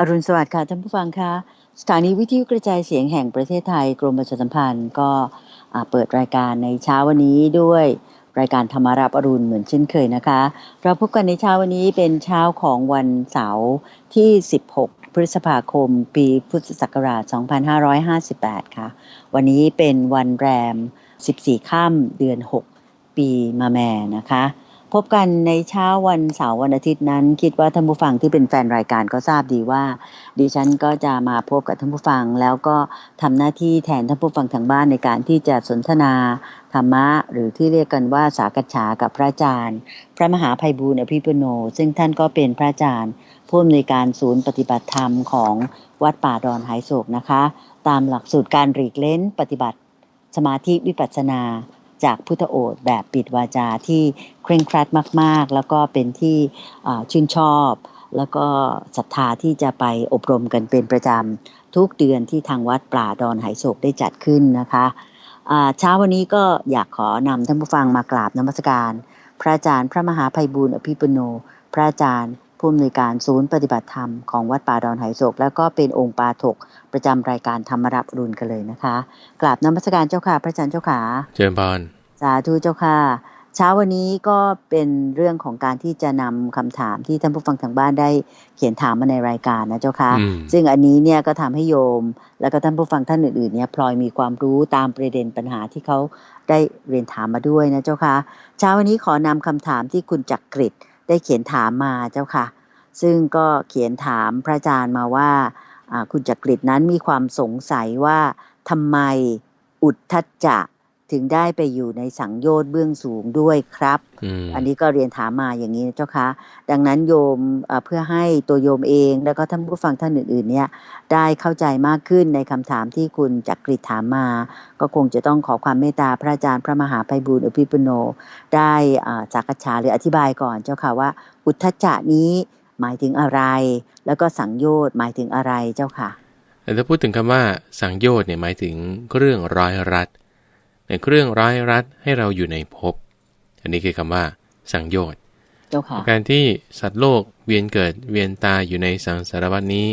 อรุณสวัสดิ์ค่ะท่านผู้ฟังคะสถานีวิทยุกระจายเสียงแห่งประเทศไทยกรมประชาสัมพันธ์ก็เปิดรายการในเช้าวันนี้ด้วยรายการธรรมารับอรุณเหมือนเช่นเคยนะคะ เราพบกันในเช้าวันนี้เป็นเช้าของวันเสาร์ที่ 16 พฤษภาคม ปีพุทธศักราช 2558 ค่ะ วันนี้เป็นวันแรม 14ค่ำเดือน 6 ปีมาแม่นะคะ พบกันในเช้าวันเสาร์วันอาทิตย์นั้น คิดว่าท่านผู้ฟังที่เป็นแฟนรายการก็ทราบดีว่า ดิฉันก็จะมาพบกับท่านผู้ฟัง แล้วก็ทำหน้าที่แทนท่านผู้ฟังทางบ้านในการที่จะสนทนาธรรมะ หรือที่เรียกกันว่าสากัจฉากับพระอาจารย์ พระมหาภัยบูลอภิปุโน ซึ่งท่านก็เป็นพระอาจารย์ผู้อำนวยการศูนย์ปฏิบัติธรรมของวัดป่าดอนหายโศกนะคะ ตามหลักสูตรการหลีกเล้นปฏิบัติสมาธิวิปัสสนา จากพุทธโอษฐ์แบบปิดวาจาที่เคร่งครัดมาก ๆ แล้วก็เป็นที่ชื่นชอบ แล้วก็ศรัทธาที่จะไปอบรมกันเป็นประจำทุกเดือนที่ทางวัดป่าดอนไหโศกได้จัดขึ้นนะคะเช้าวันนี้ก็อยากขอนำท่านผู้ฟังมากราบนมัสการ พระอาจารย์พระมหาภัยบูลย์อภิปุโน พระอาจารย์ ผู้อำนวยการศูนย์ปฏิบัติธรรมของวัดป่าดอนไหโศก แล้วก็เป็นองค์ปาถกประจำรายการธรรมรับอรุณกันเลยนะคะกราบนมัสการเจ้าค่ะ พระอาจารย์เจ้าค่ะเจริญพรสาธุเจ้าค่ะ เช้าวันนี้ก็เป็นเรื่องของการที่จะนำคำถามที่ท่านผู้ฟังทางบ้านได้เขียนถามมาในรายการนะเจ้าค่ะอืมซึ่งอันนี้เนี่ยก็ทำให้โยม แล้วก็ท่านผู้ฟังท่านอื่นๆเนี่ยพลอยมีความรู้ตามประเด็นปัญหาที่เขาได้เรียนถามมาด้วยนะเจ้าค่ะ เช้าวันนี้ขอนำคำถามที่คุณจักริด ได้เขียนถามมาเจ้าค่ะ ซึ่งก็เขียนถามพระอาจารย์มาว่าคุณจักริดนั้นมีความสงสัยว่าทำไมอุทธัจจะ ถึงได้ไปอยู่ในสังโยชน์เบื้องสูงด้วยครับอืมอันนี้ก็เรียนถามมาอย่างนี้นะเจ้าค่ะดังนั้นโยมเอ่อเพื่อให้ตัวโยมเองแล้วก็ท่านผู้ฟังท่านอื่นๆ เนี่ยได้เข้าใจมากขึ้นในคำถามที่คุณจักริดถามมา ก็คงจะต้องขอความเมตตาพระอาจารย์พระมหาไพบูลย์อภิปุโน ได้อ่าจักฉาหรืออธิบายก่อนเจ้าค่ะว่า อุทธัจจะนี้หมายถึงอะไร แล้วก็สังโยชน์หมายถึงอะไรเจ้าค่ะแต่ถ้าพูดถึงคำว่าสังโยชน์เนี่ยหมายถึงเครื่องร้อยรัด ในเครื่องร้อยรัดให้เราอยู่ในภพอันนี้คือคำว่า สังโยชน์เจ้าค่ะการที่สัตว์โลกเวียนเกิดเวียนตายอยู่ในสังสารวัฏนี้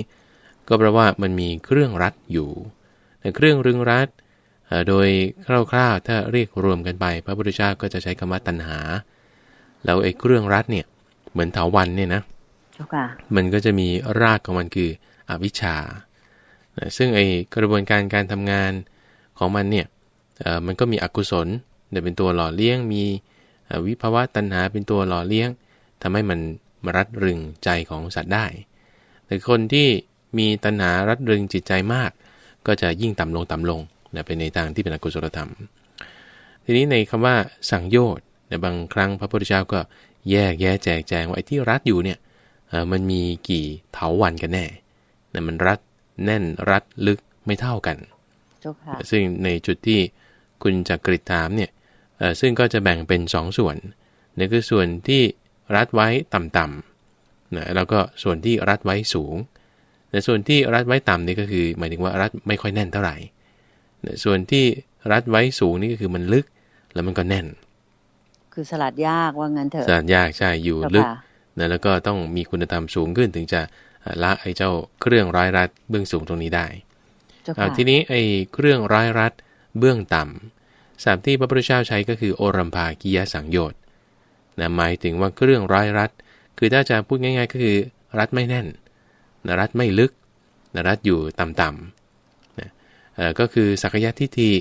ก็แปลว่ามันมีเครื่องรัดอยู่ ในเครื่องรึงรัดเอ่อโดยคร่าวๆถ้าเรียกรวมกันไป พระพุทธเจ้าก็จะใช้คำว่าตัณหา แล้วไอ้เครื่องรัดเนี่ยเหมือนเถาวันเนี่ยนะเจ้าค่ะมันก็จะมีรากของมันคืออวิชชานะซึ่งไอกระบวนการการทำงานของมันเนี่ยเอ่อ มันก็มีอกุศลเดี๋ยวเป็นตัวหล่อเลี้ยง มีเอ่อวิภาวะตัณหาเป็นตัวหล่อเลี้ยงทำให้มันมารัดรึงใจของสัตว์ได้ แต่คนที่มีตัณหารัดรึงจิตใจมาก ก็จะยิ่งต่ำลงต่ำลงนะเป็นในทางที่เป็นอกุศลธรรม ทีนี้ในคำว่าสังโยชน์ในบางครั้งพระพุทธเจ้าก็แยกแยะแจกแจงว่าไอ้ที่รัดอยู่เนี่ยเอ่อมันมีกี่เถาวันกันแน่นะมันรัดแน่นรัดลึกไม่เท่ากันเจ้าค่ะซึ่งในจุดที่ คุณจักริดถามเนี่ยเอ่อซึ่งก็จะแบ่งเป็น 2สองส่วนนั่นคือส่วนที่รัดไว้ต่ำๆนะแล้วก็ส่วนที่รัดไว้สูงแต่ส่วนที่รัดไว้ต่ำนี่ก็คือหมายถึงว่ารัดไม่ค่อยแน่นเท่าไหร่นะส่วนที่รัดไว้สูงนี่ก็คือมันลึกแล้วมันก็แน่น คือสลัดยากว่างั้นเถอะสารยากใช่อยู่เจ้าลึกค่ะนะแล้วก็ต้องมีคุณธรรมสูงขึ้นถึงจะเอ่อละไอ้เจ้าเครื่องร้อยรัดเบื้องสูงตรงนี้ได้เจ้าอ่าค่ะทีนี้ไอ้เครื่องร้อยรัด เบื้องต่ำสามที่พระพุทธเจ้าใช้ก็คือโอรัมภากิยสังโยชน์นะหมายถึงว่าเครื่องร้อยรัด คือถ้าจะพูดง่าย ๆ ก็คือรัดไม่แน่นนะรัดไม่ลึกนะรัดอยู่ต่ำๆนะเอ่อก็คือสักยะทิฏฐิ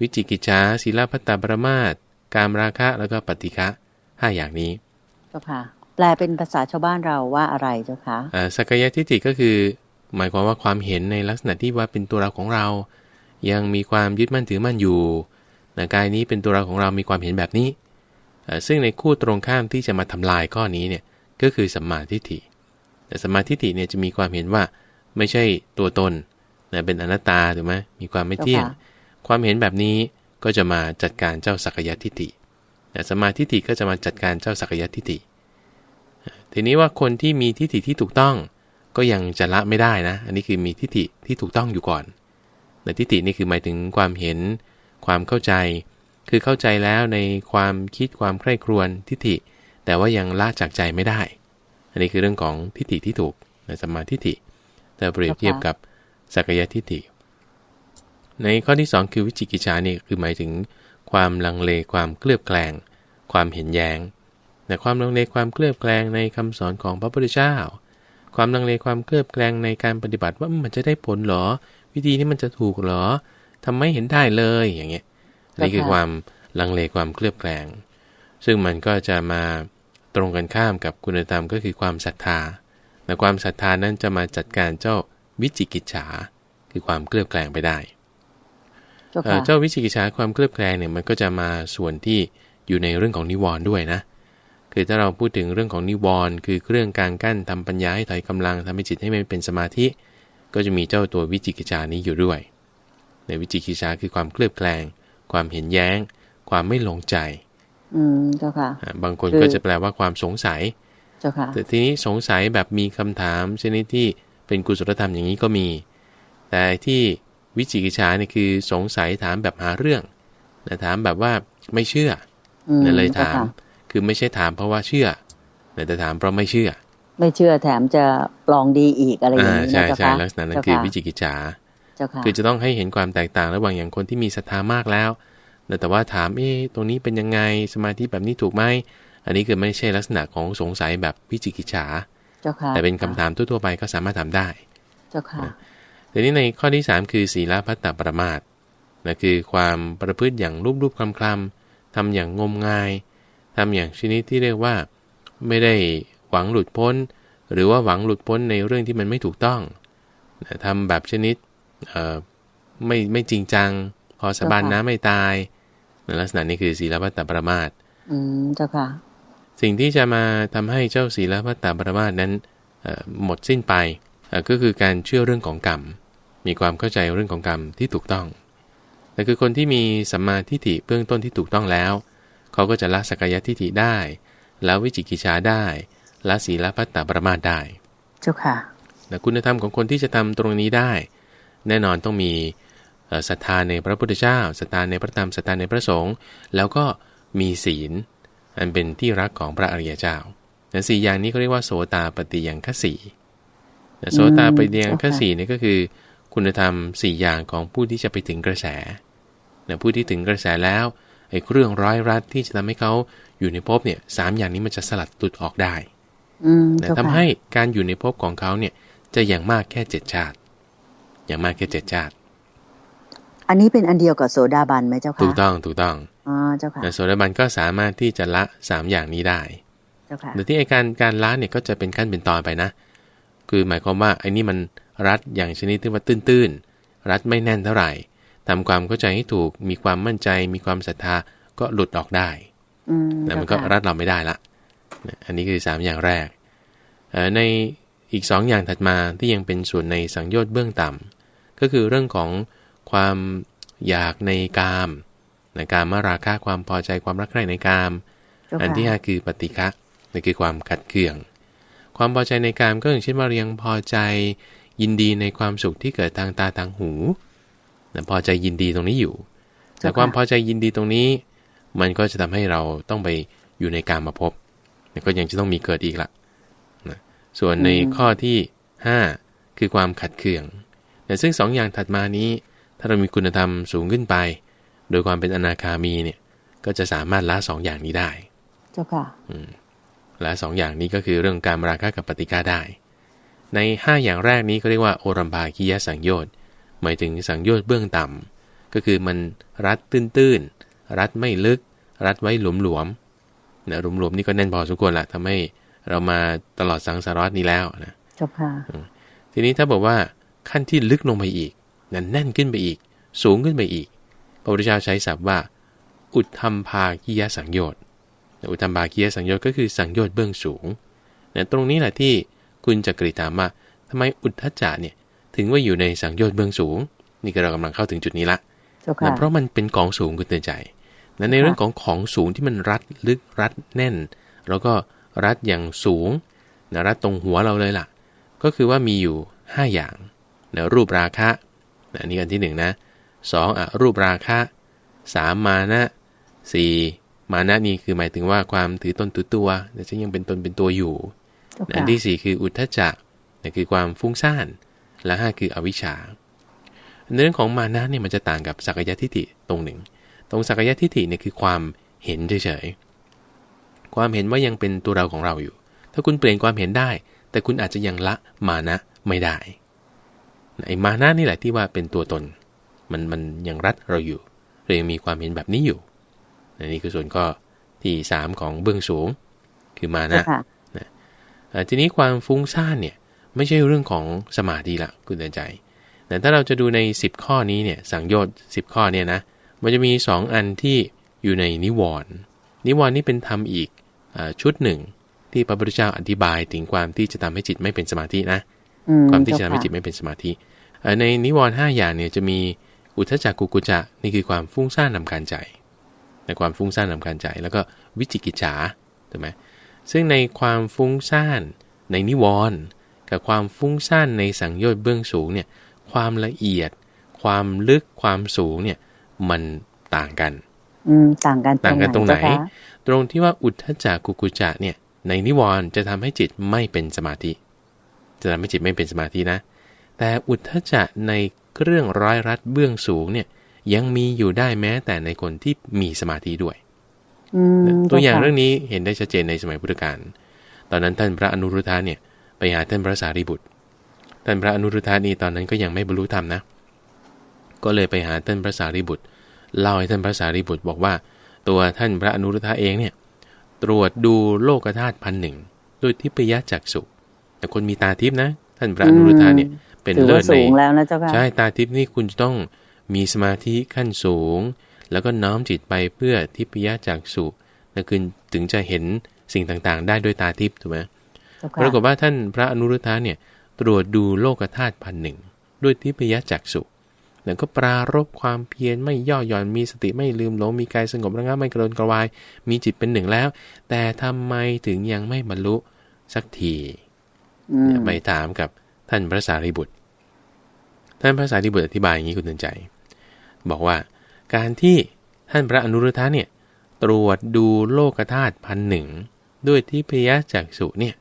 วิจิกิจฉาศีลพัตตปรมาตการมราคะแล้วก็ปฏิฆะห้าอย่างนี้เจ้าค่ะแปลเป็นภาษาชาวบ้านเราว่าอะไรเจ้าค่ะอ่าสักยะทิฏฐิก็คือ หมายความว่าความเห็นในลักษณะที่ว่าเป็นตัวเราของเรา ยังมีความยึดมั่นถือมั่นอยู่นะกายนี้เป็นตัวเราของเรามีความเห็นแบบนี้อ่าซึ่งในคู่ตรงข้ามที่จะมาทำลายข้อนี้เนี่ยก็คือสัมมาทิฏฐิแต่สัมมาทิฏฐิเนี่ยจะมีความเห็นว่าไม่ใช่ตัวตนนะเป็นอนัตตาถูกไหมมีความไม่เที่ยงเจ้าค่ะความเห็นแบบนี้ก็จะมาจัดการเจ้าสักยะทิฏฐิแต่สัมมาทิฏฐิก็จะมาจัดการเจ้าสักยะทิฏฐิทีนี้ว่าคนที่มีทิฏฐิที่ถูกต้อง ก็ยังจะละไม่ได้นะ อันนี้คือมีทิฏฐิที่ถูกต้องอยู่ก่อน แต่ทิฏฐินี่คือหมายถึงความเห็น ความเข้าใจ คือเข้าใจแล้วในความคิดความใคร่ครวญทิฏฐิ แต่ว่ายังละจากใจไม่ได้ อันนี้คือเรื่องของทิฏฐิที่ถูกในสัมมาทิฏฐิ แต่เปรียบเทียบกับสักยทิฏฐิ ในข้อที่สองคือวิจิกิจฉานี่คือหมายถึงความลังเลความเคลือบแคลง ความเห็นแยง้งแต่ความลังเลความเคลือบแคลงในคำสอนของพระพุทธเจ้า ความลังเลความเคลือบแคลงในการปฏิบัติว่ามันจะได้ผลหรอ วิธีนี้มันจะถูกหรอทำไม่เห็นได้เลยอย่างเงี้ยนี่คือความลังเลความเคลือบแคลงซึ่งมันก็จะมาตรงกันข้ามกับคุณธรรมก็คือความศรัทธาแต่ความศรัทธานั้นจะมาจัดการเจ้าวิจิกิจฉาคือความเคลือบแคลงไปได้เจ้าวิจิกิจฉาความเคลือบแคลงเนี่ยมันก็จะมาส่วนที่อยู่ในเรื่องของนิวรณ์ด้วยนะ คือถ้าเราพูดถึงเรื่องของนิวรณ์คือเครื่องการกั้นทำปัญญาให้ถอยกำลังทำให้จิตให้มันเป็นสมาธิ ก็จะมีเจ้าตัววิจิกิจฉานี้อยู่ด้วย ในวิจิกิจฉาคือความเคลือบแคลง ความเห็นแย้ง ความไม่ลงใจ อืมเจ้าค่ะ บางคนก็จะแปลว่าความสงสัย เจ้าค่ะ แต่ทีนี้สงสัยแบบมีคำถามชนิดที่เป็นกุศลธรรมอย่างนี้ก็มี แต่ที่วิจิกิจฉาเนี่ยคือสงสัยถามแบบหาเรื่องนะถามแบบว่าไม่เชื่อนั่นเลยถาม คือไม่ใช่ถามเพราะว่าเชื่อแต่ถามเพราะไม่เชื่อ ไม่เชื่อแถมจะปลองดีอีกอะไรอย่างนี้นะเจ้าค่ะใช่ใช่ลักษณะนั้นคือวิจิกิจฉาเจ้าค่ะคือจะต้องให้เห็นความแตกต่างระหว่างอย่างคนที่มีศรัทธามากแล้ว แต่ว่าถามเอ๊ะตรงนี้เป็นยังไงสมาธิแบบนี้ถูกไหมอันนี้คือไม่ใช่ลักษณะของสงสัยแบบวิจิกิจฉาเจ้าค่ะแต่เป็นคำถามทั่วๆไปก็สามารถถามได้เจ้าค่ะทีนี้ในข้อที่ 3 คือศีลพัตตปรมาตนะคือความประพฤติอย่างรูปรูปคลำคลำทำอย่างงมงายทำอย่างชนิดที่เรียกว่าไม่ได้ หวังหลุดพ้น หรือว่าหวังหลุดพ้นในเรื่องที่มันไม่ถูกต้องนะทำแบบชนิดไม่ไม่จริงจัง พอสบานน้ำไม่ตายในลักษณะนี้คือศีลพัตตปรมาตอืมเจ้าค่ะ สิ่งที่จะมาทำให้เจ้าศีลพัตตปรมาตนั้นหมดสิ้นไปก็คือการเชื่อเรื่องของกรรม มีความเข้าใจเรื่องของกรรมที่ถูกต้องแต่คือคนที่มีสัมมาทิฏฐิเบื้องต้นที่ถูกต้องแล้ว เขาก็จะละสักยทิฏฐิได้ละวิจิกิจชาได้ ละศีลพัตตปรมาตได้ เจ้าค่ะแต่คุณธรรมของคนที่จะทำตรงนี้ได้ แน่นอนต้องมีศรัทธาในพระพุทธเจ้าศรัทธาในพระธรรมศรัทธาในพระสงฆ์แล้วก็มีศีล อันเป็นที่รักของพระอริยเจ้าแต่สี่อย่างนี้เขาเรียกว่าโสตาปฏิยังคสีโสตาปฏิยังคสีนี่ก็คือ คุณธรรมสี่อย่างของผู้ที่จะไปถึงกระแสนะผู้ที่ถึงกระแสแล้วไอ้เครื่องร้อยรัดที่จะทำให้เขาอยู่ในภพเนี่ยสามอย่างนี้มันจะสลัดหลุดออกได้อืม นะทำให้การอยู่ในภพของเขาเนี่ย จะอย่างมากแค่เจ็ดชาติ อย่างมากแค่เจ็ดชาติ อันนี้เป็นอันเดียวกับโสดาบันไหมเจ้าค่ะถูกต้องถูกต้องอ๋อเจ้าค่ะแต่โสดาบันก็สามารถที่จะละสามอย่างนี้ได้เจ้าค่ะแต่ที่ไอการการละเนี่ยก็จะเป็นขั้นเป็นตอนไปนะ คือหมายความว่าไอ้นี่มันรัดอย่างชนิดที่ว่าตื้นๆ รัดไม่แน่นเท่าไหร่ทำความเข้าใจให้ถูกมีความมั่นใจ มีความศรัทธาก็หลุดออกได้อืมแต่มันก็รัดเราไม่ได้ละนะ อันนี้คือ 3 อย่างแรกเอ่อในอีก 2 อย่างถัดมาที่ยังเป็นส่วนในสังโยชน์เบื้องต่ำก็คือเรื่องของความอยากในกามในการมาราคะความพอใจความรักใคร่ในกามเจ้าอันค่ะที่ห้าคือปฏิฆะนั่นคือความขัดเคือง ความพอใจในกามก็อย่างเช่นว่าเรียงพอใจยินดีในความสุขที่เกิดทางตาทางหูนะพอใจยินดีตรงนี้อยู่ แต่ความพอใจยินดีตรงนี้ มันก็จะทำให้เราต้องไปอยู่ในการมาพบนะ ก็ยังจะต้องมีเกิดอีกละนะส่วนในข้อที่ 5 คือความขัดเคืองนะซึ่งสองอย่างถัดมานี้ ถ้าเรามีคุณธรรมสูงขึ้นไป โดยความเป็นอนาคามีเนี่ย ก็จะสามารถละสองอย่างนี้ได้ เจ้าค่ะและสองอย่างนี้ก็คือเรื่องการราคะกับปฏิฆาได้ ใน 5 อย่างแรกนี้ก็เรียกว่าโอรัมภาคียสังโยชน์หมายถึงสังโยชน์เบื้องต่ำก็คือมันรัดตื้นๆ รัดไม่ลึก รัดไว้หลวมๆ นะหลวมๆนี่ก็แน่นพอสมควรละทำให้เรามาตลอดสังสารวัตนี้แล้วนะเจ้าค่ะทีนี้ถ้าบอกว่าขั้นที่ลึกลงไปอีกนั่นแน่นขึ้นไปอีก สูงขึ้นไปอีก พระพุทธเจ้าใช้ศัพท์ว่า อุทธรรมภาคียสังโยชน์อุทธรรมภาคียสังโยชน์ก็คือสังโยชน์เบื้องสูงเนี่ยตรงนี้แหละที่คุณจะกรีถามว่าทำไมอุทธจจะเนี่ยถึงว่าอยู่ในสังโยชน์เบื้องสูง นี่ก็เรากำลังเข้าถึงจุดนี้ละเจ้านะค่ะเพราะมันเป็นของสูงคุณเตือนใจนะ ในเรื่องของของสูงที่มันรัดลึกรัดแน่น แล้วก็รัดอย่างสูงนะรัดตรงหัวเราเลยล่ะ ก็คือว่ามีอยู่ 5 อย่างนะรูปราคะนะอันนี่อันที่1นงนะสองอะรูปราคะสามมานะสี่มานะนี่คือหมายถึงว่าความถือตนถือตัวแต่ฉันยังเป็นตนเป็นตัวอยู่เจ้าอัค่ะนที่สี่คืออุทธจจะนะคือความฟุ้งซ่าน และห้าคืออวิชชาในเรื่องของมานะเนี่ยมันจะต่างกับสักยะทิฏฐิตรงหนึ่ง ตรงสักยะทิฏฐิเนี่ยคือความเห็นเฉยๆ ความเห็นว่ายังเป็นตัวเราของเราอยู่ ถ้าคุณเปลี่ยนความเห็นได้ แต่คุณอาจจะยังละมานะไม่ได้ ไอ้มานะนี่แหละที่ว่าเป็นตัวตน มันมันยังรัดเราอยู่เรายังมีความเห็นแบบนี้อยู่นี่คือส่วนข้อที่3ของเบื้องสูงคือมานะเจ้าค่ะทีนี้ความฟุ้งซ่านเนี่ยไม่ใช่เรื่องของสมาธิละคุณเตือนใจ แต่ถ้าเราจะดูใน 10 ข้อนี้เนี่ยสังโยชน์10 ข้อเนี่ยนะ มันจะมี2อันที่อยู่ในนิวรณ์นิวรณ์นี่เป็นธรรมอีกอาชุดหนึ่ง ที่พระพุทธเจ้าอธิบายถึงความที่จะทำให้จิตไม่เป็นสมาธินะอืความที่จะเจ้ทำให้จิตไม่เป็นสมาธิเอ่อในนิวรณ์ห้าอย่างเนี่ยจะมีอุทธจักกุกุจะนี่คือความฟุ้งซ่านนำการใจในความฟุ้งซ่านนำการใจ แล้วก็วิจิกิจฉาถูกไหมซึ่งในความฟุ้งซ่านในนิวรณ์กับความฟุ้งซ่านในสังโยชน์เบื้องสูงเนี่ยความละเอียด ความลึกความสูงเนี่ย มันต่างกัน อืมต่างกันต่างกันตรงไหนเจ้าคะตรงที่ว่าอุทธจักกุกุจะเนี่ย ในนิวรณ์จะทำให้จิตไม่เป็นสมาธิ จะทำให้จิตไม่เป็นสมาธินะ แต่อุทธจะในเรื่องร้อยรัดเบื้องสูงเนี่ยยังมีอยู่ได้แม้แต่ในคนที่มีสมาธิด้วยอืมตัวอย่างจ้ค่ะเรื่องนี้เห็นได้ชัดเจนในสมัยพุทธกาล ตอนนั้นท่านพระอนุรุทธะเนี่ยไปหาท่านพระสารีบุตร ท่านพระอนุรุทธะนี่ตอนนั้นก็ยังไม่บรรลุธรรมนะ ก็เลยไปหาท่านพระสารีบุตร เล่าให้ท่านพระสารีบุตรบอกว่า ตัวท่านพระอนุรุทธะเองเนี่ยตรวจดูโลกธาตุพันหนึ่งด้วยทิพยจักษุแต่คนมีตาทิพย์นะ ท่านพระอนุรุทธะเนี่ยเป็นถือเลิว่าศในสูงแล้วนะเจ้าค่ะใช่ตาทิพย์นี่คุณจะต้องมีสมาธิขั้นสูง แล้วก็น้อมจิตไปเพื่อทิพยจากสุนั่นคือถึงจะเห็นสิ่งต่างๆ ได้ด้วยตาทิพย์ถูกไหมเจ้าปรากฏค่ะว่าท่านพระอนุรุทธะเนี่ยตรวจดูโลกธาตุพันหนึ่งด้วยทิพยจักสุ แล้วก็ปรารบความเพียรไม่ย่อหย่อนมีสติไม่ลืมหลงมีกายสงบระงับไม่กระโดนกระวาย มีจิตเป็นหนึ่งแล้ว แต่ทำไมถึงยังไม่บรรลุสักทีอืมเนี่ยไปถามกับท่านพระสารีบุตร ท่านพระสารีบุตรอธิบายอย่างนี้คุณเตือนใจ บอกว่าการที่ท่านพระอนุรุทธะเนี่ยตรวจดูโลกธาตุพันหนึ่งด้วยทิพยจักษุเนี่ย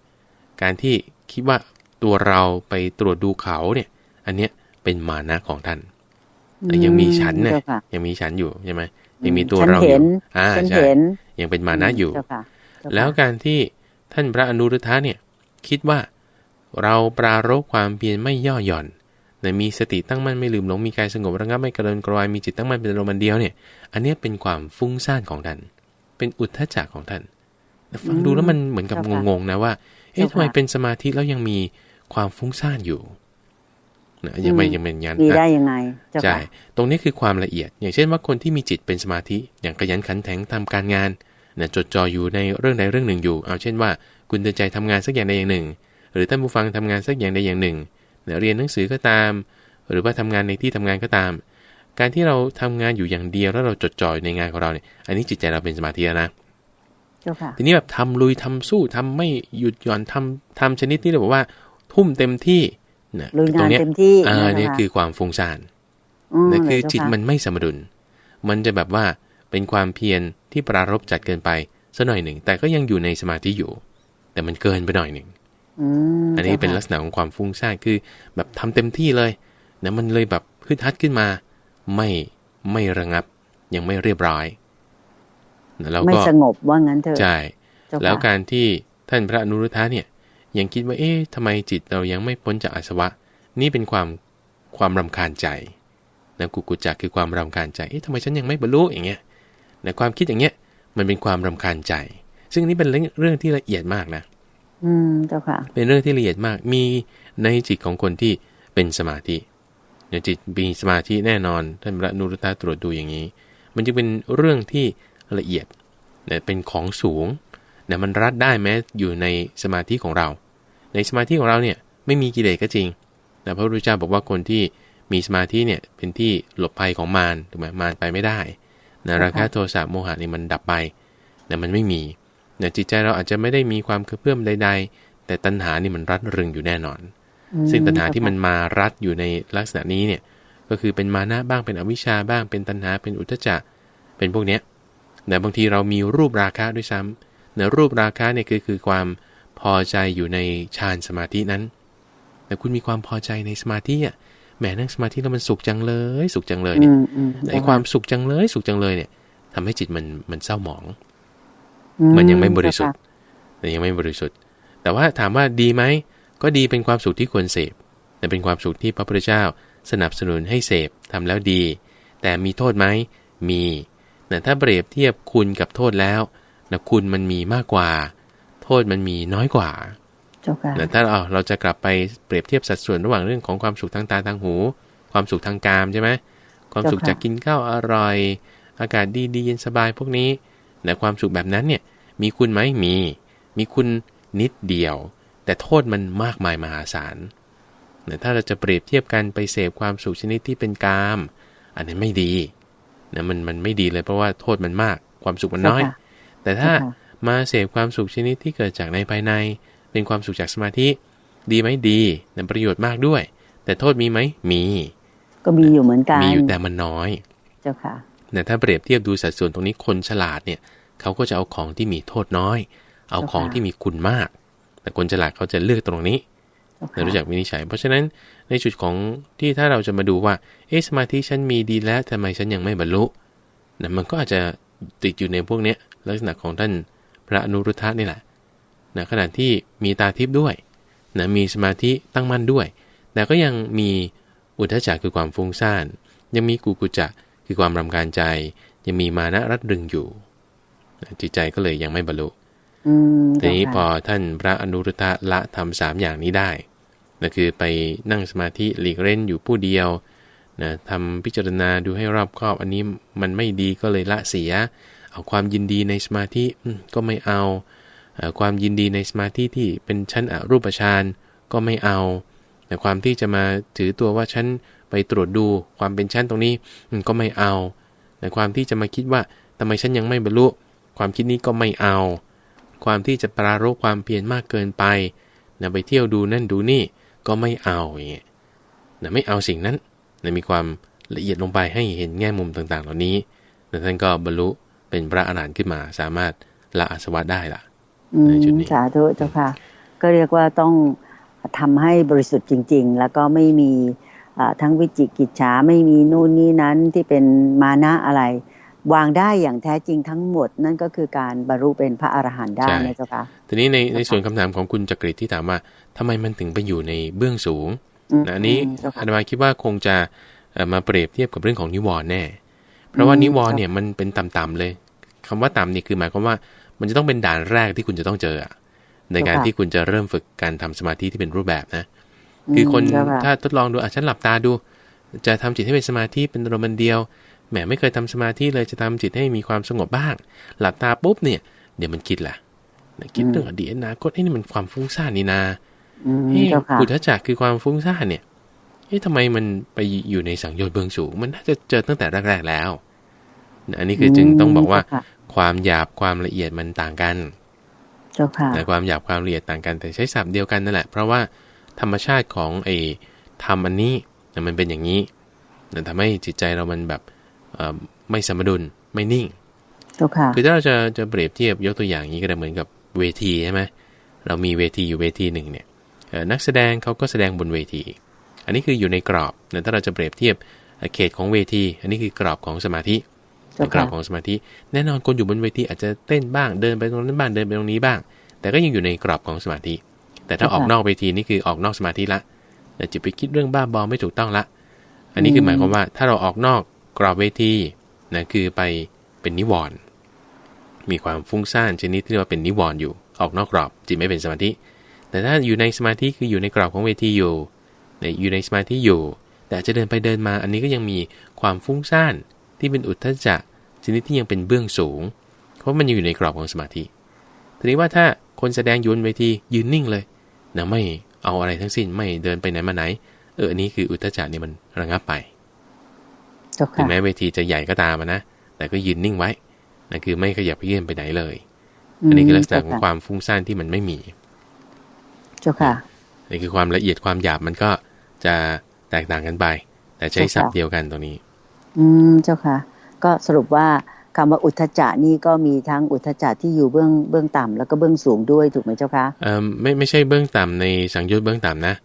การที่คิดว่าตัวเราไปตรวจดูเขาเนี่ยอันเนี้ยเป็นมานะของท่านแต่ ยังมีฉันเนี่ยเจ้าค่ะยังมีฉันอยู่ใช่ไหมยังมีอืมตัวฉันเราอเห็ยู่นอ่าฉันใช่เห็นยังเป็นมานะอยู่เจ้าค่ะเจ้าค่ะแล้วการที่ท่านพระอนุรุทธะเนี่ย คิดว่าเราปรารบความเพียรไม่ย่อหย่อนแต่มีสติตั้งมั่นไม่ลืมหลงมีกายสงบระงับไม่กระเดินกระวายมีจิตตั้งมั่นเป็นอารมณ์อันเดียวเนี่ย อันเนี้ยเป็นความฟุ้งซ่านของท่าน เป็นอุทธจักของท่านแต่ฟังดูแล้วมันเหมือนกับงงๆนะว่า เอ๊ะทำไมเป็นสมาธิแล้วยังมีความฟุ้งซ่านอยู่ นะยังไม่ยังเป็นอย่างนั้นมีอะได้ยังไงเจ้าใช่ค่ะตรงนี้คือความละเอียด อย่างเช่นว่าคนที่มีจิตเป็นสมาธิ อย่างขยันขันแข็งทำการงานเนี่ยจดจ่ออยู่ในเรื่องใดเรื่องหนึ่งอยู่ เอาเช่นว่า คุณเดินใจทำงานสักอย่างใดอย่างหนึ่ง หรือท่านผู้ฟังทำงานสักอย่างใดอย่างหนึ่งเนี่ยเรียนหนังสือก็ตาม หรือว่าทำงานในที่ทำงานก็ตาม การที่เราทำงานอยู่อย่างเดียวแล้วเราจดจ่ออยู่ในงานของเราเนี่ย อันนี้จิตใจเราเป็นสมาธิแล้วนะเจ้าค่ะทีนี้แบบทำลุยทำสู้ทำไม่หยุดหย่อนทำทำชนิดที่เราบอกว่า ทุ่มเต็มที่เนี่ยลุยตรงงานเนี้ยเต็มที่อ่าะเนี่ยเจ้าะคือความฟุ้งซ่านมนั่นคือเจ้าจิตมันไม่สมดุล มันจะแบบว่าเป็นความเพียรที่ปรารบจัดเกินไปสักหน่อยหนึ่ง แต่ก็ยังอยู่ในสมาธิอยู่ แต่มันเกินไปหน่อยหนึ่งอืมอันนี้เป็นลัจ้ากษณะของความฟุ้งซ่านคือ แบบทำเต็มที่เลยนะมันเลยแบบฮึดฮัดขึ้นมา ไม่ไม่ระงับ ยังไม่เรียบร้อยนะแล้วไม่ก็สงบว่างั้นเถอะใช่เจ้าค่ะแล้วการที่ท่านพระอนุรุทธะเนี่ย ยังคิดว่าเอ๊ะทำไมจิตเรายังไม่พ้นจากอาสวะ นี่เป็นความความรำคาญใจนะกุกุจักคือความรำคาญใจเอ๊ะทำไมฉันยังไม่บรรลุอย่างเงี้ยนะความคิดอย่างเงี้ยมันเป็นความรำคาญใจ ซึ่งนี่เป็นเรื่องเรื่องที่ละเอียดมากนะ อืมเจ้าค่ะ เป็นเรื่องที่ละเอียดมากมีในจิตของคนที่เป็นสมาธิเนี่ยจิตมีสมาธิแน่นอนท่านพระอนุรุตตะตรวจดูอย่างนี้ มันจะเป็นเรื่องที่ละเอียดเนี่ยเป็นของสูงเนี่ยมันรัดได้แม้อยู่ในสมาธิของเรา ในสมาธิของเราเนี่ยไม่มีกิเลสก็จริงแต่พระพุทธเจ้าบอกว่าคนที่มีสมาธิเนี่ยเป็นที่หลบภัยของมารถูกไหมมารไปไม่ได้นะราคะโทสะโมหะนี่มันดับไปแต่มันไม่มีเนี่ยจิตใจเราอาจจะไม่ได้มีความกระเพื่อมใด ๆ แต่ตัณหานี่มันรัดรึงอยู่แน่นอนอืมซึ่งตัณหาที่มันมารัดอยู่ในลักษณะนี้เนี่ยก็คือเป็นมานะบ้างเป็นอวิชชาบ้างเป็นตัณหาเป็นอุทจจะเป็นพวกเนี้ยแต่บางทีเรามีรูปราคะด้วยซ้ำเนยรูปราคะเนี่ยคือคือความ พอใจอยู่ในฌานสมาธินั้นแต่แต่คุณมีความพอใจในสมาธิอะแหมนั่งสมาธิแล้วมันสุขจังเลย สุขจังเลยอืเนี่ยมอืมไอ้ความสุขจังเลย สุขจังเลยเนี่ยทำให้จิตมันมันเศร้าหมองอืมันยังไม่บริสุทเจ้าธิ์แต่ยังไม่บริสุทธิ์ แต่ว่าถามว่าดีไหมก็ดีเป็นความสุขที่ควรเสพ แต่เป็นความสุขที่พระพุทธเจ้าสนับสนุนให้เสพทำแล้วดี แต่มีโทษไหมมีแต่ถ้าเปรียบเทียบคุณกับโทษแล้วนะคุณมันมีมากกว่า โทษมันมีน้อยกว่าเจ้าค่ะแต่ถ้าเราเราจะกลับไปเปรียบเทียบสัดส่วนระหว่างเรื่องของความสุขทางตาทางหู ความสุขทางกามใช่ไหมความสุขจากกินข้าวอร่อย อากาศดีดีเย็นสบายพวกนี้แต่ความสุขแบบนั้นเนี่ย มีคุณไหมมี มีคุณนิดเดียว แต่โทษมันมากมายมหาศาลแต่ถ้าเราจะเปรียบเทียบกันไปเสพความสุขชนิดที่เป็นกาม อันนี้ไม่ดีนะมันมันไม่ดีเลยเพราะว่าโทษมันมาก ความสุขมันน้อยเจ้าค่ะแต่ถ้าเจ้าค่ะ มาเสพความสุขชนิดที่เกิดจากในภายใน เป็นความสุขจากสมาธิ ดีไหมดีแต่ประโยชน์มากด้วย แต่โทษมีไหมมี ก็มีอยู่เหมือนกันมีอยู่แต่มันน้อย เจ้าค่ะแต่ถ้าเปรียบเทียบดูสัดส่วนตรงนี้คนฉลาดเนี่ยเขาก็จะเอาของที่มีโทษน้อย เอาของที่มีคุณมาก แต่คนฉลาดเขาจะเลือกตรงนี้เจ้าเราค่ะรู้จักวินิจฉัย เพราะฉะนั้นในจุดของที่ถ้าเราจะมาดูว่า เอ๊ะสมาธิฉันมีดีแล้วทำไมฉันยังไม่บรรลุนะมันก็อาจจะติดอยู่ในพวกเนี้ยลักษณะของท่าน พระอนุรุทธะนี่แหละนะขณะที่มีตาทิพย์ด้วยนะมีสมาธิตั้งมั่นด้วย แต่ก็ยังมีอุทธจักคือความฟุ้งซ่าน ยังมีกุกุจะคือความรำคาญใจ ยังมีมานะรัดรึงอยู่นะจิตใจก็เลยยังไม่บรรลุอืมทีนี้พเจ้าอค่ะท่านพระอนุรุตตะละทำสามอย่างนี้ได้นั่นคือไปนั่งสมาธิหลีกเล่นอยู่ผู้เดียวนะทำพิจารณาดูให้รอบคอบ อันนี้มันไม่ดีก็เลยละเสีย เอาความยินดีในสมาธิก็ไม่เอา ความยินดีในสมาธิที่เป็นชั้นอรูปฌานก็ไม่เอา แต่ความที่จะมาถือตัวว่าฉันไปตรวจดูความเป็นชั้นตรงนี้ก็ไม่เอา แต่ความที่จะมาคิดว่าทำไมฉันยังไม่บรรลุ ความคิดนี้ก็ไม่เอา ความที่จะปรารบความเพียรมากเกินไปนะไปเที่ยวดูนั่นดูนี่ก็ไม่เอาอย่างเงี้ยนะไม่เอาสิ่งนั้นนะมีความละเอียดลงไปให้เห็นแง่มุมต่างๆ เหล่านี้นะท่านก็บรรลุ เป็นพระอรหันต์ขึ้นมา สามารถละอาสวะได้ละอืมในจุดนี้สาธุเจ้าค่ะ ก็เรียกว่าต้องทำให้บริสุทธิ์จริง ๆ แล้วก็ไม่มีอ่าทั้งวิจิกิจฉาไม่มีนู่นนี่นั้นที่เป็นมานะอะไร วางได้อย่างแท้จริงทั้งหมด นั่นก็คือการบรรลุเป็นพระอรหันต์ได้นะเจ้าค่ะทีนี้ในในส่วนคำถามของคุณจักริดที่ถามว่าทำไมมันถึงไปอยู่ในเบื้องสูงอืมนะอันนี้เจ้าอาค่ะตมาคิดว่าคงจะเอ่อมาเปรียบเทียบกับเรื่องของนิวรณ์แน่ เพราะว่าอืมนิวรณ์เนี่ยมันเป็นต่ำๆเลย คำว่าต่ำนี่คือหมายความว่า มันจะต้องเป็นด่านแรกที่คุณจะต้องเจออะในการที่คุณจะเริ่มฝึกการทำสมาธิที่เป็นรูปแบบนะ คือคนมเจ้าค่ะถ้าทดลองดูอะฉันหลับตาดู จะทำจิตให้เป็นสมาธิเป็นอารมณ์เดียวแหมไม่เคยทำสมาธิเลยจะทำจิตให้มีความสงบบ้าง หลับตาปุ๊บเนี่ย เดี๋ยวมันคิดแหละคิดเรื่องอดีตอนาคตไอ้นี่มันความฟุ้งซ่านนี่นาอืมเอ๊ะเจ้าค่ะอุทธจักคือความฟุ้งซ่านเนี่ยเอ๊ะทำไมมันไปอยู่ในสังโยชน์เบื้องสูง มันน่าจะเจอตั้งแต่แรกๆแล้วนะอันนี้คือจึงต้องบอกว่าเจ้ ค่ะความหยาบความละเอียดมันต่างกันเจ้าค่ะนะความหยาบความละเอียดต่างกัน แต่ใช้ศัพท์เดียวกันนั่นแหละ เพราะว่าธรรมชาติของไอ้ธรรมอันนี้นะมันเป็นอย่างนี้นะทำให้จิตใจเรามันแบบเอ่อไม่สมดุลไม่นิ่งเจ้าค่ะคือถ้าเราจะจะเปรียบเทียบยกตัวอย่างนี้ก็ได้เหมือนกับเวทีใช่ไหมเรามีเวทีอยู่เวทีหนึ่งเนี่ยเอ่อนักแสดงเขาก็แสดงบนเวที อันนี้คืออยู่ในกรอบนะถ้าเราจะเปรียบเทียบเอ่อเขตของเวที อันนี้คือกรอบของสมาธิเจ้า กรอค่ะบของสมาธิแน่นอนคนอยู่บนเวทีอาจจะเต้นบ้างเดินไปตรงนั้นบ้างเดินไปตรงนี้บ้าง แต่ก็ยังอยู่ในกรอบของสมาธิ แต่ถ้าออกนอกเวทีนี่คือออกนอกสมาธิละแต่จิตไปคิดเรื่องบ้าบอไม่ถูกต้องละ อันนี้คือหมายความว่าถ้าเราออกนอกกรอบเวทีนะคือไปเป็นนิวรณ์มีความฟุ้งซ่านชนิดที่เรียกว่าเป็นนิวรณ์อยู่ ออกนอกกรอบจิตไม่เป็นสมาธิ แต่ถ้าอยู่ในสมาธิคืออยู่ในกรอบของเวทีอยู่ในอยู่ในสมาธิอยู่ แต่อาจจะเดินไปเดินมาอันนี้ก็ยังมีความฟุ้งซ่าน ที่เป็นอุทธจักชนิดที่ยังเป็นเบื้องสูง เพราะมันยังอยู่ในกรอบของสมาธิ ทีนี้ว่าถ้าคนแสดงอยืนเวทียืนนิ่งเลยนะไม่เอาอะไรทั้งสิ้นไม่เดินไปไหนมาไหน เอออันนี้คืออุทธจักนี่มันระงับไปเจ้าถึงค่ะแม้เวทีจะใหญ่ก็ตามอะนะ แต่ก็ยืนนิ่งไว้นั่นคือไม่ขยับเยื่อนไปไหนเลย อันนี้คือลักษณะของความฟุ้งซ่านที่มันไม่มี เจ้าค่ะนี่คือความละเอียดความหยาบมันก็จะแตกต่างกันไป แต่ใช้ศัพท์เดียวกันตรงนี้ อืมเจ้าค่ะ ก็สรุปว่าคำว่าอุทธจะนี่ก็มีทั้งอุทธจะที่อยู่เบื้องเบื้องต่ำแล้วก็เบื้องสูงด้วยถูกไหมเจ้าคะเอ่อไม่ไม่ใช่เบื้องต่ำในสังโยชน์เบื้องต่ำนะ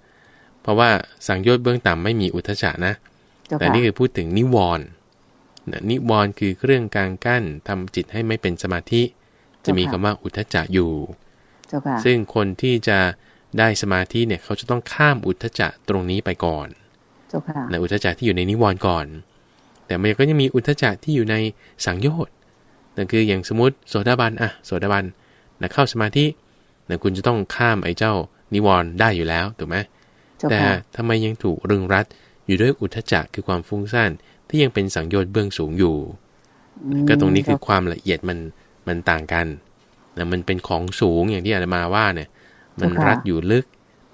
เพราะว่าสังโยชน์เบื้องต่ำไม่มีอุทจจะนะเจ้าแต่ค่ะนี่คือพูดถึงนิวรณ์นะนิวรณ์คือเครื่องกลางกั้นทำจิตให้ไม่เป็นสมาธิ จะมีคำว่าอุทจจะอยู่เจ้าค่ะซึ่งคนที่จะได้สมาธิเนี่ยเขาจะต้องข้ามอุทธจักตรงนี้ไปก่อนเจ้าค่ะนะอุทธจักที่อยู่ในนิวรณ์ก่อน แต่มันก็ยังมีอุทธจักที่อยู่ในสังโยชน์นั่นคืออย่างสมมติโสดาบันอะโสดาบันนะเข้าสมาธินะคุณจะต้องข้ามไอ้เจ้านิวรณ์ได้อยู่แล้วถูกไหมเจ้าแต่ค่ะทำไมยังถูกรึงรัดอยู่ด้วยอุทธจักคือความฟุ้งซ่านที่ยังเป็นสังโยชน์เบื้องสูงอยู่อืมก็ตรงนี้คือความละเอียดมันมันต่างกันนะมันเป็นของสูงอย่างที่อาจมาว่าเนี่ย มันรัดอยู่ลึก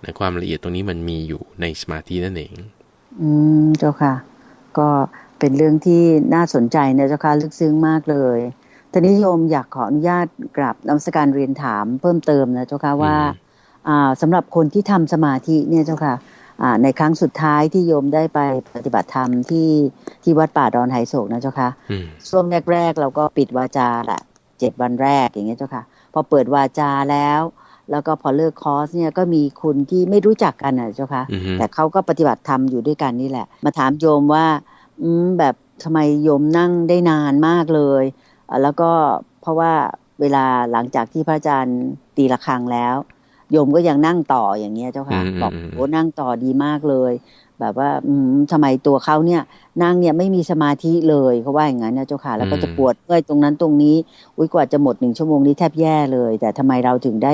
นะความละเอียดตรงนี้มันมีอยู่ในสมาธินั่นเอง อืมเจ้าค่ะ ก็ เป็นเรื่องที่น่าสนใจนะเจ้าค่ะลึกซึ้งมากเลยทีนี้โยมอยากขออนุญาตกราบนมัสการเรียนถามเพิ่มเติมนะเจ้าค่ะว่าอ่าสำหรับคนที่ทำสมาธิเนี่ยเจ้าค่ะอ่าในครั้งสุดท้ายที่โยมได้ไปปฏิบัติธรรมที่ที่วัดป่าดอนไหโศกนะเจ้าค่ะอืมช่วงแรกๆเราก็ปิดวาจาแหละเจ็ดวันแรกอย่างเงี้ยเจ้าค่ะ พอเปิดวาจาแล้ว แล้วก็พอเลิกคอร์สเนี่ยก็มีคุณที่ไม่รู้จักกันนะเจ้าค่ะอือฮึแต่เขาก็ปฏิบัติธรรมอยู่ด้วยกันนี่แหละ มาถามโยมว่า อืมแบบทำไมโยมนั่งได้นานมากเลยอ่าแล้วก็เพราะว่าเวลาหลังจากที่พระอาจารย์ตีระฆังแล้ว โยมก็ยังนั่งต่ออย่างเงี้ยเจ้าค่ะอืมบอกอืมโอ้นั่งต่อดีมากเลย แบบว่า อืมทำไมตัวเขาเนี่ย นั่งเนี่ยไม่มีสมาธิเลยเขาว่าอย่างนั้นนะเจ้าค่ะ แล้วก็จะปวดเมื่อยตรงนั้นตรงนี้ อุ้ยกว่าจะหมดหนึ่งชั่วโมงนี้แทบแย่เลย แต่ทำไมเราถึงได้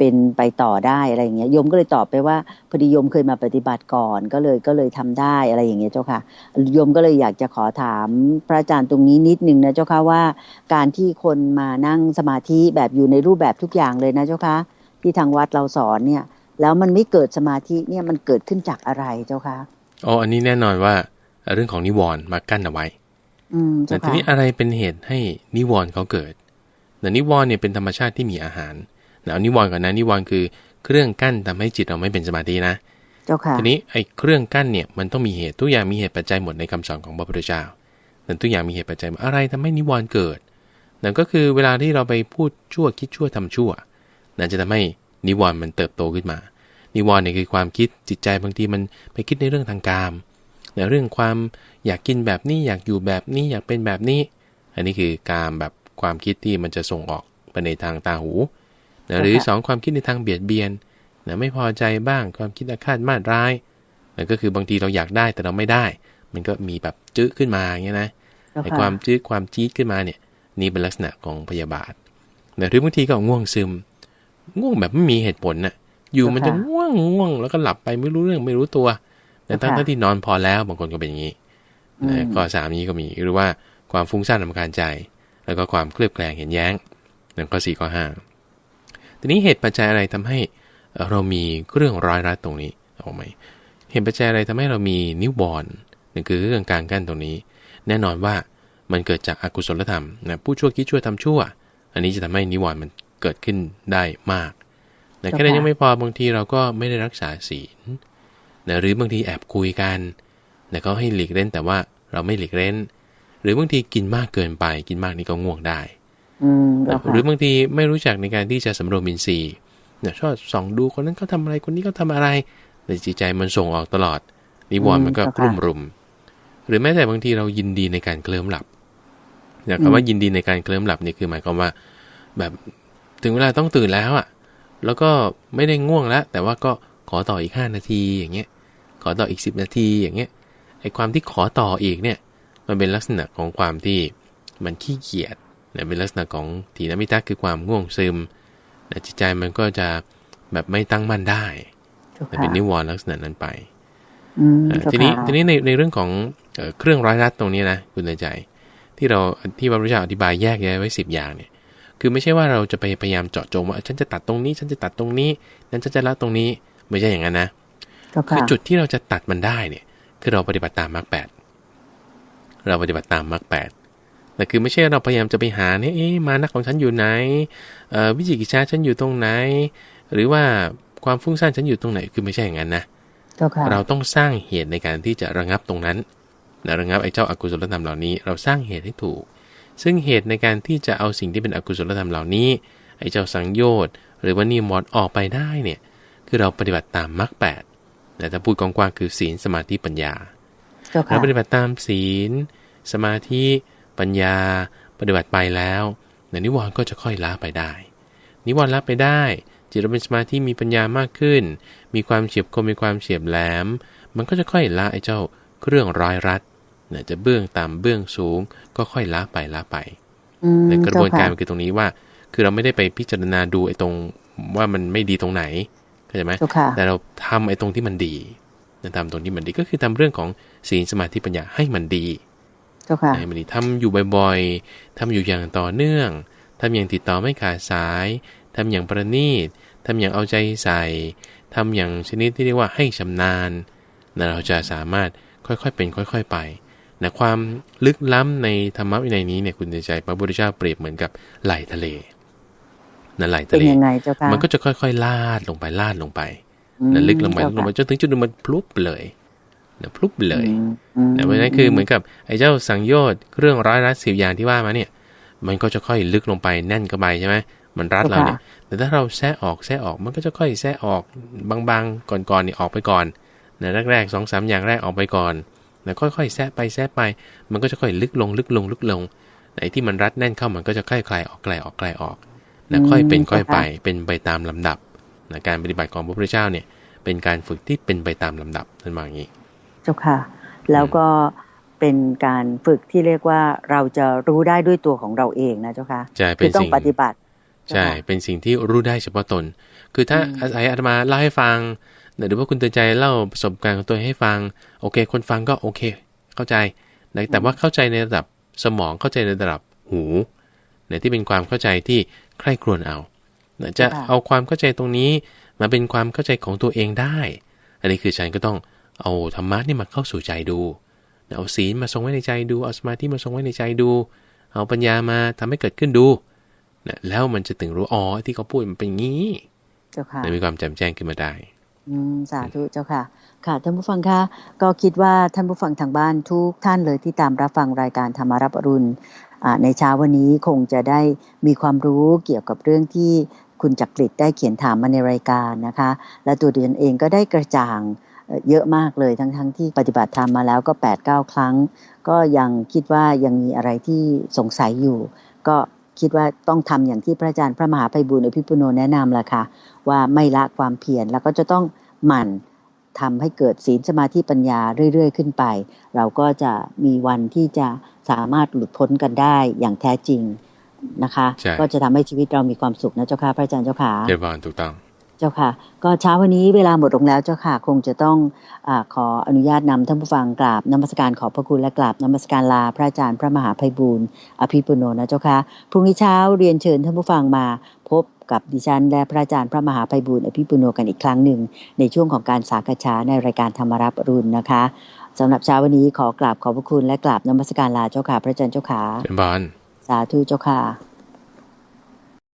เป็นไปต่อได้อะไรอย่างเงี้ยโยมก็เลยตอบไปว่าพอดีโยมเคยมาปฏิบัติก่อนก็เลยก็เลยทำได้อะไรอย่างเงี้ยเจ้าค่ะโยมก็เลยอยากจะขอถามพระอาจารย์ตรงนี้นิดนึงนะเจ้าค่ะว่า การที่คนมานั่งสมาธิแบบอยู่ในรูปแบบทุกอย่างเลยนะเจ้าค่ะที่ทางวัดเราสอนเนี่ย แล้วมันไม่เกิดสมาธิเนี่ยมันเกิดขึ้นจากอะไรเจ้าค่ะอ๋ออันนี้แน่นอนว่าเรื่องของนิวรณ์มากั้นเอาไว้อืมแต่เจ้าทีค่ะนี้อะไรเป็นเหตุให้นิวรณ์เขาเกิดแต่นิวรณ์เนี่ยเป็นธรรมชาติที่มีอาหาร นะเอานิวรณ์ก่อนนะนิวรณ์คือเครื่องกั้นทำให้จิตเราไม่เป็นสมาธินะเจ้าค่ะทีนี้ไอ้เครื่องกั้นเนี่ยมันต้องมีเหตุทุกอย่างมีเหตุปัจจัยหมดในคำสอนของพระพุทธเจ้านั่นทุกอย่างมีเหตุปัจจัยหมดอะไรทำให้นิวรณ์เกิดนั่นก็คือเวลาที่เราไปพูดชั่วคิดชั่วทำชั่วนั่นจะทำให้นิวรณ์มันเติบโตขึ้นมา นิวรณ์เนี่ยคือความคิดจิตใจบางทีมันไปคิดในเรื่องทางกามในเรื่องความอยากกินแบบนี้อยากอยู่แบบนี้อยากเป็นแบบนี้ อันนี้คือกามแบบความคิดที่มันจะส่งออกไปในทางตาหูนะ หรือสองความคิดในทางเบียดเบียนนะไม่พอใจบ้างความคิดอาฆาตมาตร้ายนั่นก็คือบางทีเราอยากได้แต่เราไม่ได้ มันก็มีแบบจื้อขึ้นมาอย่างเงี้ยนะเจ้าไอ้ค่ะความจื้อความจี๊ดขึ้นมาเนี่ย นี่เป็นลักษณะของพยาบาทนะหรือบางทีก็ง่วงซึม ง่วงแบบไม่มีเหตุผลน่ะ อยู่มันจะง่วงง่วงแล้วก็หลับไปไม่รู้เรื่องไม่รู้ตัวแต่ทั้งทั้งที่นอนพอแล้วบางคนก็เป็นอย่างนี้อืมนะข้อสามนี้ก็มีหรือว่าความฟุ้งซ่านรำคาญใจ แล้วก็ความเคลือบแคลงเห็นแย้งนั่นข้อสี่ข้อห้า ทีนี้เหตุปัจจัยอะไรทำให้เรามีเรื่องร้อยรัดตรงนี้ออกไหมเหตุปัจจัยอะไรทำให้เรามีนิวบอลนั่นคือเรื่องการกั้นตรงนี้ แน่นอนว่ามันเกิดจากอากุศลธรรมนะผู้ชั่วคิดชั่วทำชั่ว อันนี้จะทำให้นิวรณ์มันเกิดขึ้นได้มาก แต่แค่นั้นยังไม่พอบางทีเราก็ไม่ได้รักษาศีลนะหรือบางทีแอบคุยกันนะเขาให้หลีกเล่นแต่ว่าเราไม่หลีกเล่น หรือบางทีกินมากเกินไป กินมากนี่ก็ง่วงได้ อืมนะเจ้าค่ะหรือบางทีไม่รู้จักในการที่จะสำรวมอินทรีย์นะชอบส่องดูคนนั้นเขาทำอะไรคนนี้เขาทำอะไรแต่จิตใจมันส่งออกตลอดนิวรณ์มันก็กลุ่มรุม หรือแม้แต่บางทีเรายินดีในการเคลิ้มหลับนะคำว่ายินดีในการเคลิ้มหลับนี่คือหมายความว่า แบบถึงเวลาต้องตื่นแล้วอะ แล้วก็ไม่ได้ง่วงแล้ว แต่ว่าก็ขอต่ออีกห้านาทีอย่างเงี้ย ขอต่ออีกสิบนาทีอย่างเงี้ยไอ้ความที่ขอต่ออีกเนี่ย มันเป็นลักษณะของความที่มันขี้เกียจเนี่ยเป็นลักษณะของถีนมิทะคือความง่วงซึมแต่จิตใจมันก็จะแบบไม่ตั้งมั่นได้เจ้าแต่ค่ะเป็นนิวรณ์ลักษณะนั้นไปอืมเอ่อเจ้าทีนี้ค่ะทีนี้ในในเรื่องของเอ่อเครื่องร้อยรัดตรงนี้นะคุณในใจ ที่เราที่พระพุทธเจ้าอธิบายแยกแยะไว้สิบอย่างเนี่ย คือไม่ใช่ว่าเราจะไปพยายามเจาะจงว่าฉันจะตัดตรงนี้ ฉันจะตัดตรงนี้ นั้นฉันจะละตรงนี้ไม่ใช่อย่างนั้นนะเจ้าคืค่ะอจุดที่เราจะตัดมันได้เนี่ย คือเราปฏิบัติตามมรรคแปดเราปฏิบัติตามมรรคแปด แต่คือไม่ใช่เราพยายามจะไปหาเนี่ยเอ๊ะมานักของฉันอยู่ไหนเอ่อวิจิกิจฉาฉันอยู่ตรงไหน หรือว่าความฟุ้งซ่านฉันอยู่ตรงไหนคือไม่ใช่อย่างนั้นนะเจ้าค่ะเราต้องสร้างเหตุในการที่จะระงับตรงนั้นนะระงับไอ้เจ้าอากุศลธรรมเหล่านี้ เราสร้างเหตุให้ถูก ซึ่งเหตุในการที่จะเอาสิ่งที่เป็นอกุศลธรรมเหล่านี้ ไอ้เจ้าสังโยชน์หรือว่านิมอดออกไปได้เนี่ย คือเราปฏิบัติตามมรรคแปดแต่ถ้าพูดกว้างๆคือศีลสมาธิปัญญาเจ้าเราค่ะปฏิบัติตามศีล สมาธิ ปัญญาปฏิบัติไปแล้วเดี๋ยวนิวรณ์ก็จะค่อยล้าไปได้ นิวรณ์ละไปได้ จิตเราเป็นสมาธิมีปัญญามากขึ้น มีความเฉียบคมมีความเฉียบแหลม มันก็จะค่อยละไอ้เจ้าเครื่องร้อยรัดเนี่ยจะเบื้องต่ำเบื้องสูง ก็ค่อยละไปละไปอืมในกระบวนการเจ้มันคือตรงนี้ว่า คือเราไม่ได้ไปพิจารณาดูไอ้ตรงว่ามันไม่ดีตรงไหนเข้าใจไหมเจ้าค่ะแต่เราทำไอ้ตรงที่มันดีนะทำตรงที่มันดีก็คือทำเรื่องของศีลสมาธิปัญญาให้มันดีเจ้า ค่ะให้มันดีทำอยู่บ่อยๆทำอยู่อย่างต่อเนื่องทำอย่างติดต่อไม่ขาดสายทำอย่างประณีตทำอย่างเอาใจใส่ทำอย่างชนิดที่เรียกว่าให้ชำนาญนะเราจะสามารถค่อยๆเป็นค่อย ๆไปนะความลึกล้ำในธรรมะวินัยนี้เนี่ยคุณใจพระพุทธเจ้าเปรียบเหมือนกับไหลทะเลนะไหลเป็ทะนเลยังไงเจ้าค่ะมันก็จะค่อยๆลาดลงไปลาดลงไปอืมนะลึกลงไปลึกลงไปเจ้าจนถึงจุดหนึงมันพลุบเลย นะพลุบเลยอืมอืมนะเพราะฉะนั้นคือเหมือนกับไอ้เจ้าสังโยชน์เครื่องร้อยรัดสิบอย่างที่ว่ามาเนี่ย มันก็จะค่อยลึกลงไปแน่นเข้าไปใช่ไหมมันรัดเราเนี่ย แต่ถ้าเราแซะออกแซะออกมันก็จะค่อยแซะออกบางๆก่อนๆนี่ออกไปก่อนนะแรกๆสองสามอย่างแรกออกไปก่อนนะค่อยๆแซะไปแซะไป มันก็จะค่อยลึกลงลึกลงลึกลงไอ้ที่มันรัดแน่นเข้ามันก็จะค่อยคลายออกคลายออกคลายออกนะค่อยเป็นค่อยไปเป็นไปตามลำดับนะการปฏิบัติของพระพุทธเจ้าเนี่ยเป็นการฝึกที่เป็นไปตามลำดับนั่นมาอย่างนี้ เจ้าค่ะ แล้วก็เป็นการฝึกที่เรียกว่าเราจะรู้ได้ด้วยตัวของเราเองนะเจ้าค่ะใช่คืเป็อนต้องสิ่งปฏิบัติ ใช่ เป็นสิ่งที่รู้ได้เฉพาะตน คือถ้าอืมอาศัยอาตมาเล่าให้ฟังหรือว่าคุณเตือนใจเล่าประสบการณ์ของตัวเองให้ฟัง โอเค คนฟังก็โอเค เข้าใจนะแต่ว่าเข้าใจในระดับสมองเข้าใจในระดับหูเนี่ยที่เป็นความเข้าใจที่ใคร่ครวญเอานะจะเอาความเข้าใจตรงนี้มาเป็นความเข้าใจของตัวเองได้ อันนี้คือฉันก็ต้อง เอาธรรมะนี่มาเข้าสู่ใจดู เอาศีลมาทรงไว้ในใจดู เอาสมาธิมาทรงไว้ในใจดู เอาปัญญามาทำให้เกิดขึ้นดูนะแล้วมันจะถึงรู้อ๋อที่เขาพูดมันเป็นงี้เจ้าค่ะนะมีความแจ่มแจ้งขึ้นมาได้ อืมสาธุเจ้าค่ะ ค่ะท่านผู้ฟังคะก็คิดว่าท่านผู้ฟังทางบ้านทุกท่านเลยที่ตามรับฟังรายการธรรมารับอรุณอ่าในเช้าวันนี้คงจะได้มีความรู้เกี่ยวกับเรื่องที่คุณจักริดได้เขียนถามมาในรายการนะคะ และตัวดิฉันเองก็ได้กระจ่าง เอ่อเยอะมากเลยทั้งทั้งที่ปฏิบัติธรรมมาแล้วก็8ปดเครั้ง ก็ยังคิดว่ายังมีอะไรที่สงสัยอยู่ ก็คิดว่าต้องทำอย่างที่พระอาจารย์พระมหาไพบุญอภิปุโนแนะนำแหละค่ะว่าไม่ละความเพียรแล้วก็จะต้องหมั่นทำให้เกิดศีลสมาธิปัญญาเรื่อย ๆ ขึ้นไป เราก็จะมีวันที่จะสามารถหลุดพ้นกันได้อย่างแท้จริงนะคะใช่ก็จะทำให้ชีวิตเรามีความสุขนะเจ้าค่ะพระอาจารย์เจ้าค่ะเจริญพรถูกต้อง เจ้าค่ะ ก็เช้าวันนี้เวลาหมดลงแล้วเจ้าค่ะ คงจะต้องอาขออนุญาตนำท่านผู้ฟังกราบนมัสการขอบพระคุณและกราบนมัสการลาพระอาจารย์พระมหาไพบูลย์อภิปุโนนะเจ้าค่ะ พรุ่งนี้เช้าเรียนเชิญท่านผู้ฟังมาพบกับดิฉันและพระอาจารย์พระมหาไพบูลย์อภิปุโนกันอีกครั้งหนึ่ง ในช่วงของการสากษาในรายการธรรมรับอรุณนะคะสำหรับเช้าวันนี้ขอกราบขอบพระคุณและกราบนมัสการลาเจ้าค่ะ พระอาจารย์เจ้าค่ะเจริญพรสาธุเจ้าค่ะ